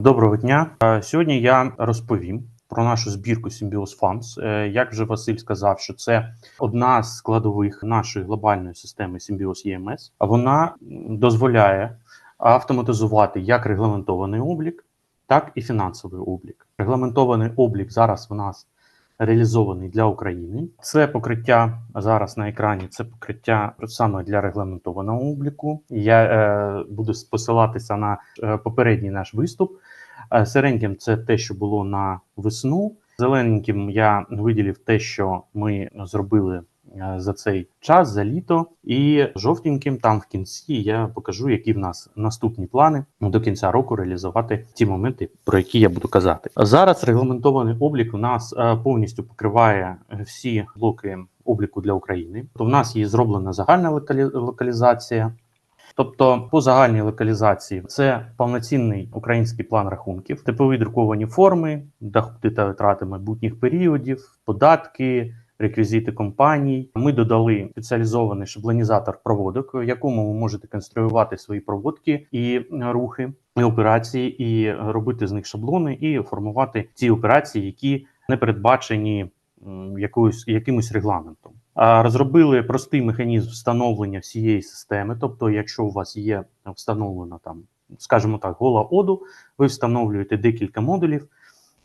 Доброго дня. Сьогодні я розповім про нашу збірку Symbios Funds. Е, Як вже Василь сказав, що це одна з складових нашої глобальної системи Symbios EMS. Вона дозволяє автоматизувати як регламентований облік, так і фінансовий облік. Регламентований облік зараз в нас реалізований для України. Це покриття зараз на екрані. Це покриття саме для регламентованого обліку. Я е, буду посилатися на е, попередній наш виступ. Сиреньким це те, що було на весну. Зелененьким я виділив те, що ми зробили е, за цей час, за літо. І жовтеньким там в кінці я покажу, які в нас наступні плани до кінця року реалізувати ті моменти, про які я буду казати. Зараз регламентований облік у нас е, повністю покриває всі блоки обліку для України. То в нас є зроблена загальна локалізація. Тобто, по загальній локалізації це повноцінний український план рахунків, типові друковані форми, доходи та витрати майбутніх періодів, податки, реквізити компаній. Ми додали спеціалізований шаблонізатор проводок, в якому ви можете конструювати свої проводки і е, рухи, і операції, і робити з них шаблони, і формувати ті операції, які не передбачені якоюсь якимось регламентом. Розробили простий механізм встановлення всієї системи. Тобто, якщо у вас є встановлена там, скажімо так, гола оду, ви встановлюєте декілька модулів.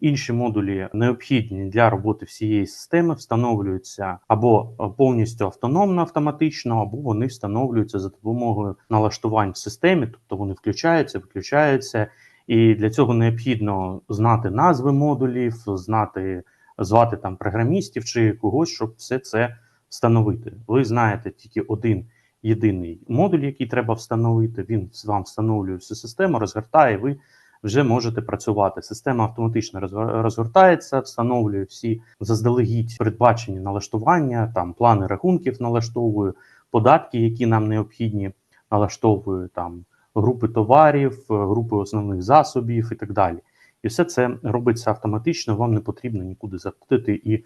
Інші модулі необхідні для роботи всієї системи, встановлюються або повністю автономно автоматично, або вони встановлюються за допомогою налаштувань в системі, тобто вони включаються, виключаються. І для цього необхідно знати назви модулів, знати, звати там програмістів чи когось, щоб все це встановити. Ви знаєте тільки один єдиний модуль, який треба встановити. Він вам встановлює всю систему, розгортає. Ви вже можете працювати. Система автоматично розгортається, встановлює всі заздалегідь передбачені налаштування, там плани рахунків налаштовує, податки, які нам необхідні, налаштовує там групи товарів, е, групи основних засобів і так далі. І все це робиться автоматично. Вам не потрібно нікуди заходити і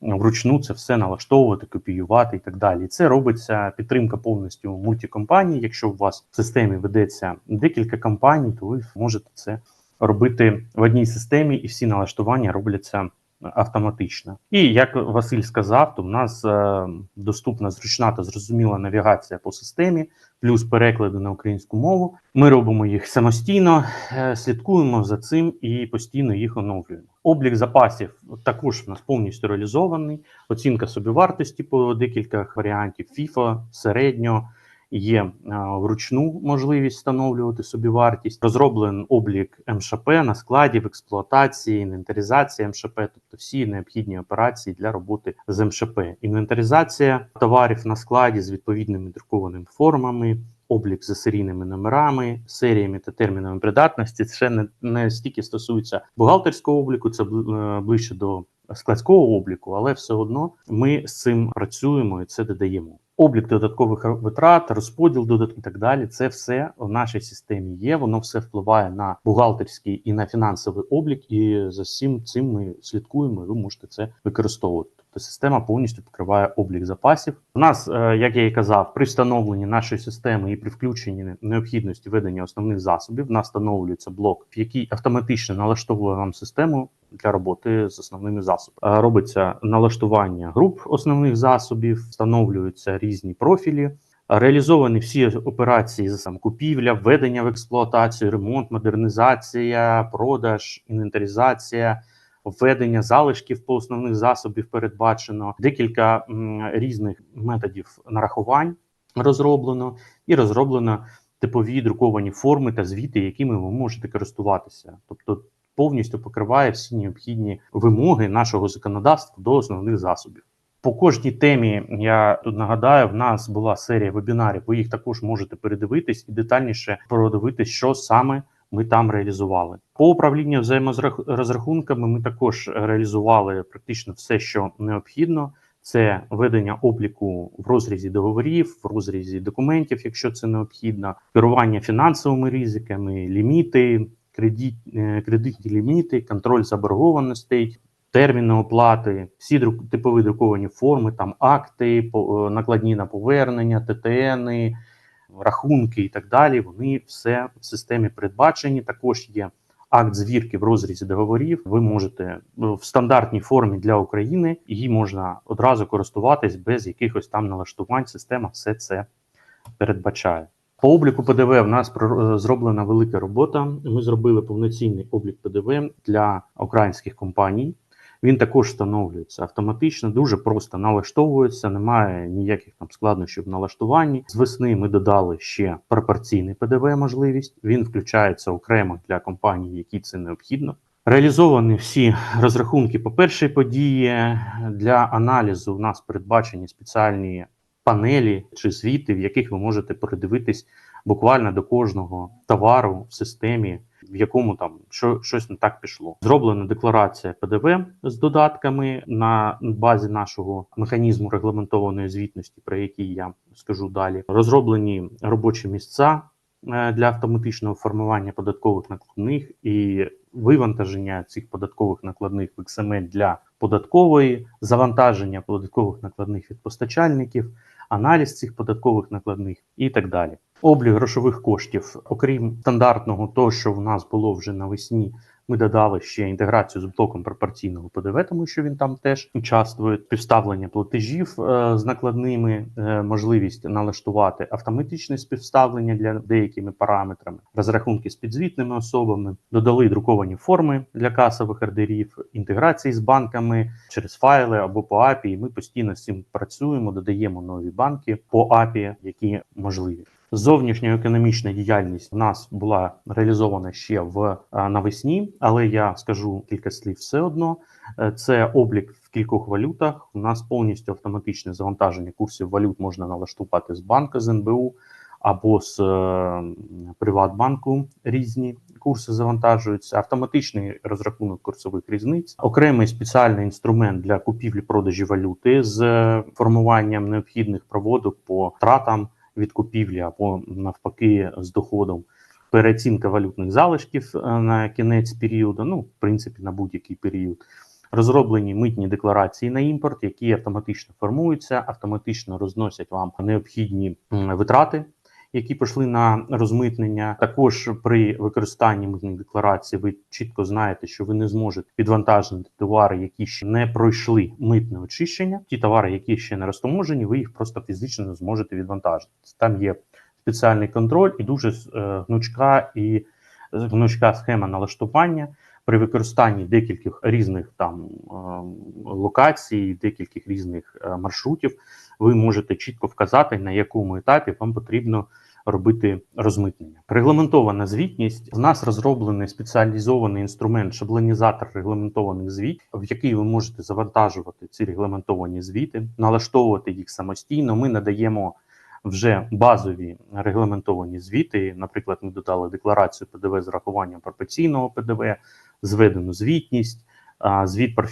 вручну це все налаштовувати, копіювати і так далі. Це робиться підтримка повністю мультикомпаній. Якщо у вас в системі ведеться декілька компаній, то ви можете це робити в одній системі, і всі налаштування робляться автоматично. І як Василь сказав, то в нас е, доступна зручна та зрозуміла навігація по системі, плюс переклади на українську мову. Ми робимо їх самостійно, е, слідкуємо за цим і постійно їх оновлюємо. Облік запасів також в нас повністю реалізований. Оцінка собівартості по декілька варіантів FIFA, середньо. Є е, вручну можливість встановлювати собівартість. Розроблений облік МШП на складі в експлуатації, інвентаризація МШП, тобто всі необхідні операції для роботи з МШП. Інвентаризація товарів на складі з відповідними друкованими формами, облік за серійними номерами, серіями та термінами придатності. Це не, не стільки стосується бухгалтерського обліку, це е, ближче до складського обліку, але все одно ми з цим працюємо і це додаємо. Облік додаткових витрат, розподіл додатків і так далі. Це все в нашій системі є. Воно все впливає на бухгалтерський і на фінансовий облік. І за всім цим ми слідкуємо. і Ви можете це використовувати. Тобто система повністю покриває облік запасів. У нас, е, як я і казав, при встановленні нашої системи і при включенні необхідності ведення основних засобів, в нас встановлюється блок, який автоматично налаштовує вам систему для роботи з основними засобами. Е, Робиться налаштування груп основних засобів, встановлюються різні профілі. Реалізовані всі операції сам купівля, введення в експлуатацію, ремонт, модернізація, продаж, інвентаризація, введення залишків по основних засобів передбачено декілька м, різних методів нарахувань розроблено і розроблено типові друковані форми та звіти, якими ви можете користуватися. Тобто повністю покриває всі необхідні вимоги нашого законодавства до основних засобів. По кожній темі я тут нагадаю, в нас була серія вебінарів. Ви їх також можете передивитись і детальніше продивитись, що саме ми там реалізували. По управлінню взаєморозрахунками ми також реалізували практично все, що необхідно. Це ведення обліку в розрізі договорів, в розрізі документів, якщо це необхідно, керування фінансовими ризиками, ліміти, кредит, е, кредитні ліміти, контроль заборгованостей, терміни оплати, всі друк, типові друковані форми, там акти, е, накладні на повернення, ТТНи, рахунки і так далі. Вони все в системі передбачені. Також є акт звірки в розрізі договорів. Ви можете е, в стандартній формі для України її можна одразу користуватись без якихось там налаштувань. Система все це передбачає. По обліку ПДВ в нас е, зроблена велика робота. Ми зробили повноцінний облік ПДВ для українських компаній. Він також встановлюється автоматично, дуже просто налаштовується, немає ніяких там складнощів в налаштуванні. З весни ми додали ще пропорційний ПДВ можливість. Він включається окремо для компаній, які це необхідно. Реалізовані всі розрахунки по першій події. Для аналізу в нас передбачені спеціальні панелі чи звіти, в яких ви можете передивитись буквально до кожного товару в системі, в якому там що, щось не так пішло. Зроблена декларація ПДВ з додатками на базі нашого механізму регламентованої звітності, про який я скажу далі. Розроблені робочі місця е, для автоматичного формування податкових накладних і вивантаження цих податкових накладних в XML для податкової, завантаження податкових накладних від постачальників, аналіз цих податкових накладних і так далі. Облік грошових коштів, окрім стандартного, того, що в нас було вже навесні, ми додали ще інтеграцію з блоком пропорційного ПДВ, тому що він там теж участвує. Співставлення платежів е, з накладними, е, можливість налаштувати автоматичне співставлення для деякими параметрами, розрахунки з підзвітними особами, додали друковані форми для касових ордерів, інтеграції з банками через файли або по API. Ми постійно з цим працюємо, додаємо нові банки по API, які можливі. Зовнішньоекономічна діяльність в нас була реалізована ще в навесні, але я скажу кілька слів все одно. Е, Це облік в кількох валютах. У нас повністю автоматичне завантаження курсів валют можна налаштувати з банка з НБУ або з е, Приватбанку. Різні курси завантажуються. Автоматичний розрахунок курсових різниць, окремий спеціальний інструмент для купівлі-продажі валюти з е, формуванням необхідних проводок по втратам від купівлі або навпаки з доходом. Переоцінка валютних залишків е, на кінець періоду, ну, в принципі, на будь-який період. Розроблені митні декларації на імпорт, які автоматично формуються, автоматично розносять вам необхідні витрати, які пішли на розмитнення. Також при використанні митних декларацій ви чітко знаєте, що ви не зможете підвантажити товари, які ще не пройшли митне очищення. Ті товари, які ще не розтоможені, ви їх просто фізично не зможете відвантажити. Там є спеціальний контроль і дуже е, гнучка і гнучка схема налаштування при використанні декількох різних там е, локацій, декількох різних е, маршрутів. Ви можете чітко вказати, на якому етапі вам потрібно робити розмитнення. Регламентована звітність. В нас розроблений спеціалізований інструмент шаблонізатор регламентованих звітів, в який ви можете завантажувати ці регламентовані звіти, налаштовувати їх самостійно. Ми надаємо вже базові регламентовані звіти. Наприклад, ми додали декларацію ПДВ з рахуванням пропорційного ПДВ, зведену звітність, звіт про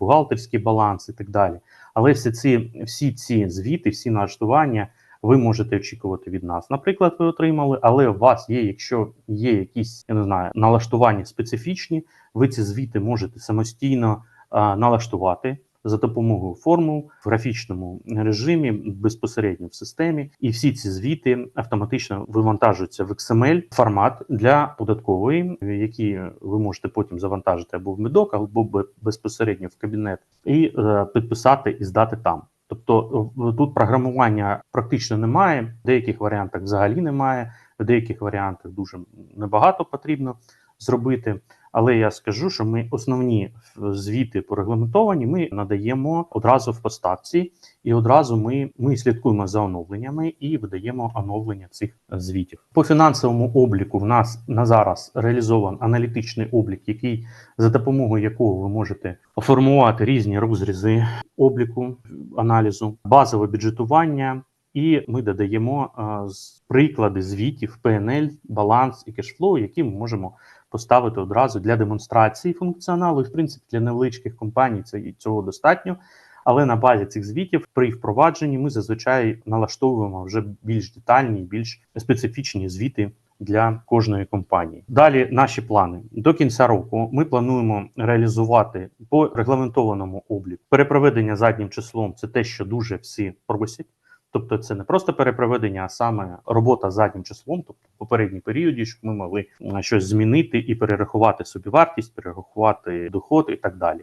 бухгалтерський баланс і так далі. Але всі ці, всі ці звіти, всі налаштування ви можете очікувати від нас. Наприклад, ви отримали, але у вас є, якщо є якісь я не знаю, налаштування специфічні, ви ці звіти можете самостійно а, налаштувати за допомогою формул в графічному режимі безпосередньо в системі, і всі ці звіти автоматично вивантажуються в XML формат для податкової, які ви можете потім завантажити або в медок, або безпосередньо в кабінет, і е, підписати і здати там. Тобто е, тут програмування практично немає, в деяких варіантах взагалі немає, в деяких варіантах дуже небагато потрібно зробити. Але я скажу, що ми основні звіти порегламентовані ми надаємо одразу в поставці, і одразу ми, ми слідкуємо за оновленнями і видаємо оновлення цих звітів. По фінансовому обліку в нас на зараз реалізований аналітичний облік, який за допомогою якого ви можете формувати різні розрізи обліку аналізу, базове бюджетування. І ми додаємо з- приклади звітів PNL, баланс і кешфлоу, які ми можемо поставити одразу для демонстрації функціоналу. І, в принципі, для невеличких компаній це і цього достатньо. Але на базі цих звітів при впровадженні ми зазвичай налаштовуємо вже більш детальні, більш специфічні звіти для кожної компанії. Далі наші плани до кінця року. Ми плануємо реалізувати по регламентованому обліку перепроведення заднім числом. Це те, що дуже всі просять. Тобто, це не просто перепроведення, а саме робота заднім числом, тобто в попередній періоді, щоб ми могли щось змінити і перерахувати собі вартість, перерахувати доход і так далі.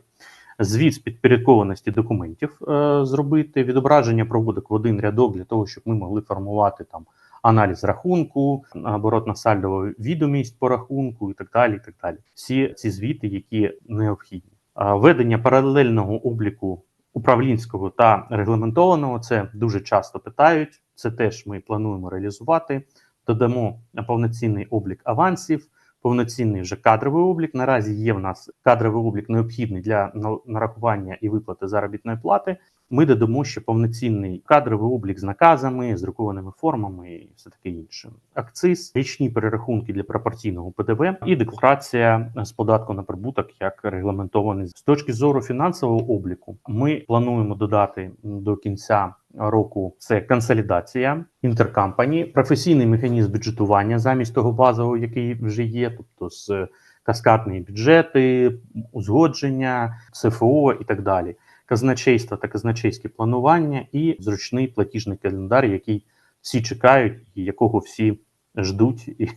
Звіт з підпорядкованості документів е, зробити, відображення проводок в один рядок для того, щоб ми могли формувати там аналіз рахунку, оборотна сальдова відомість по рахунку і так далі. І так далі. Всі ці звіти, які необхідні. Ведення паралельного обліку управлінського та регламентованого це дуже часто питають. Це теж ми плануємо реалізувати. Додамо повноцінний облік авансів, повноцінний вже кадровий облік. Наразі є в нас кадровий облік необхідний для нарахування і виплати заробітної плати. Ми додамо ще повноцінний кадровий облік з наказами, з друкованими формами і все таке інше. Акциз, річні перерахунки для пропорційного ПДВ і декларація з податку на прибуток як регламентований з точки зору фінансового обліку. Ми плануємо додати до кінця року це консолідація інтеркампані, професійний механізм бюджетування замість того базового, який вже є, тобто з каскадні бюджети, узгодження, ЦФО і так далі казначейство та казначейське планування і зручний платіжний календар, який всі чекають, і якого всі ждуть і,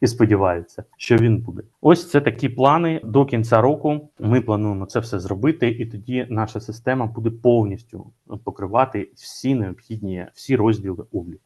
і сподіваються, що він буде. Ось це такі плани до кінця року. Ми плануємо це все зробити, і тоді наша система буде повністю покривати всі необхідні всі розділи обліку.